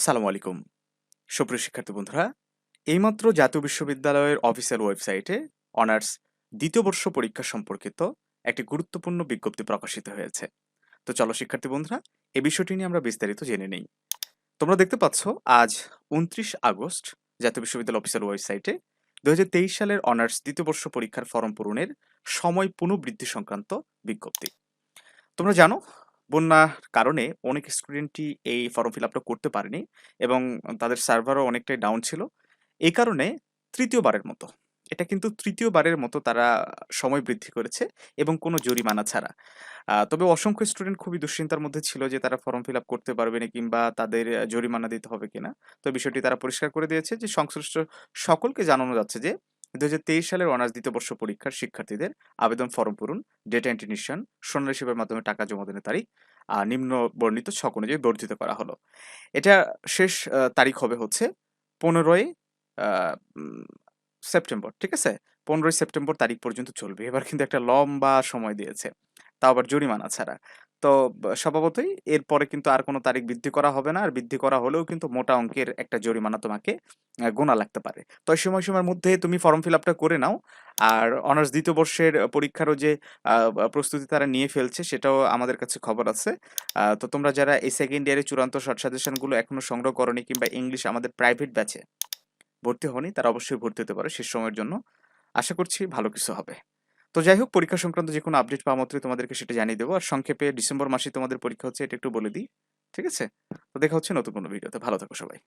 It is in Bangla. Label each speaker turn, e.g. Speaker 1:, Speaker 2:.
Speaker 1: আসসালামু আলাইকুম। সুপ্রিয় শিক্ষার্থী বন্ধুরা, এইমাত্র জাতীয় বিশ্ববিদ্যালয়ের অফিসিয়াল ওয়েবসাইটে অনার্স দ্বিতীয় বর্ষ পরীক্ষা সম্পর্কিত একটি গুরুত্বপূর্ণ বিজ্ঞপ্তি প্রকাশিত হয়েছে। তো চলো শিক্ষার্থী বন্ধুরা এ বিষয়টি নিয়ে আমরা বিস্তারিত জেনে নেই। তোমরা দেখতে পাচ্ছ, আজ উনত্রিশ আগস্ট জাতীয় বিশ্ববিদ্যালয় অফিসিয়াল ওয়েবসাইটে দুই হাজার তেইশ সালের অনার্স দ্বিতীয় বর্ষ পরীক্ষার ফর্ম পূরণের সময় পুনঃবৃদ্ধি সংক্রান্ত বিজ্ঞপ্তি। তোমরা জানো বন্যার কারণে অনেক স্টুডেন্টই এই ফর্ম ফিল আপটা করতে পারেনি এবং তাদের সার্ভারও অনেকটাই ডাউন ছিল। এই কারণে তৃতীয়বারের মতো, এটা কিন্তু তৃতীয়বারের মতো তারা সময় বৃদ্ধি করেছে এবং কোনো জরিমানা ছাড়া। তবে অসংখ্য স্টুডেন্ট খুবই দুশ্চিন্তার মধ্যে ছিল যে তারা ফর্ম ফিল আপ করতে পারবে না কিংবা তাদের জরিমানা দিতে হবে কিনা। তো বিষয়টি তারা পরিষ্কার করে দিয়েছে যে সংশ্লিষ্ট সকলকে জানানো যাচ্ছে যে দু সালের অনার্স দ্বিতীয় বর্ষ পরীক্ষার শিক্ষার্থীদের আবেদন ফর্ম পূরণ ডেটা এন্ট্রিনিশন সোনালী শিবের মাধ্যমে টাকা জমা দেনের তারিখ নিম্ন বর্ণিত ছক অনুযায়ী বর্ধিত করা হলো। এটা শেষ তারিখ হবে হচ্ছে পনেরোই সেপ্টেম্বর, ঠিক আছে? পনেরোই সেপ্টেম্বর তারিখ পর্যন্ত চলবে। এবার কিন্তু একটা লম্বা সময় দিয়েছে। তাও আবার জরিমানা ছাড়া। তো স্বভাবতই এরপরে কিন্তু আর কোনো তারিখ বৃদ্ধি করা হবে না। আর বৃদ্ধি করা হলেও কিন্তু মোটা অঙ্কের একটা জরিমানা তোমাকে গোনা লাগতে পারে। তো এই সময়সীমার মধ্যে তুমি ফর্ম ফিল আপটা করে নাও। আর অনার্স দ্বিতীয় বর্ষের পরীক্ষারও যে প্রস্তুতি তারা নিয়ে ফেলছে, সেটাও আমাদের কাছে খবর আছে। তো তোমরা যারা এই সেকেন্ড ইয়ারে চূড়ান্ত শর্ট সাজেশনগুলো এখনও সংগ্রহ করনি কিংবা ইংলিশ আমাদের প্রাইভেট ব্যাচে ভর্তি হওনি, তারা অবশ্যই ভর্তি হতে পারে শেষ সময়ের জন্য। আশা করছি ভালো কিছু হবে। তো যাই হোক, পরীক্ষা সংক্রান্ত যে কোনো আপডেট পাওয়া মাত্রই তোমাদেরকে সেটা জানিয়ে দেবো। আর সংক্ষেপে ডিসেম্বর মাসে তোমাদের পরীক্ষা হচ্ছে, এটা একটু বলে দিই, ঠিক আছে? তো দেখা হচ্ছে নতুন কোনো ভিডিওতে ভালো থাকো সবাই।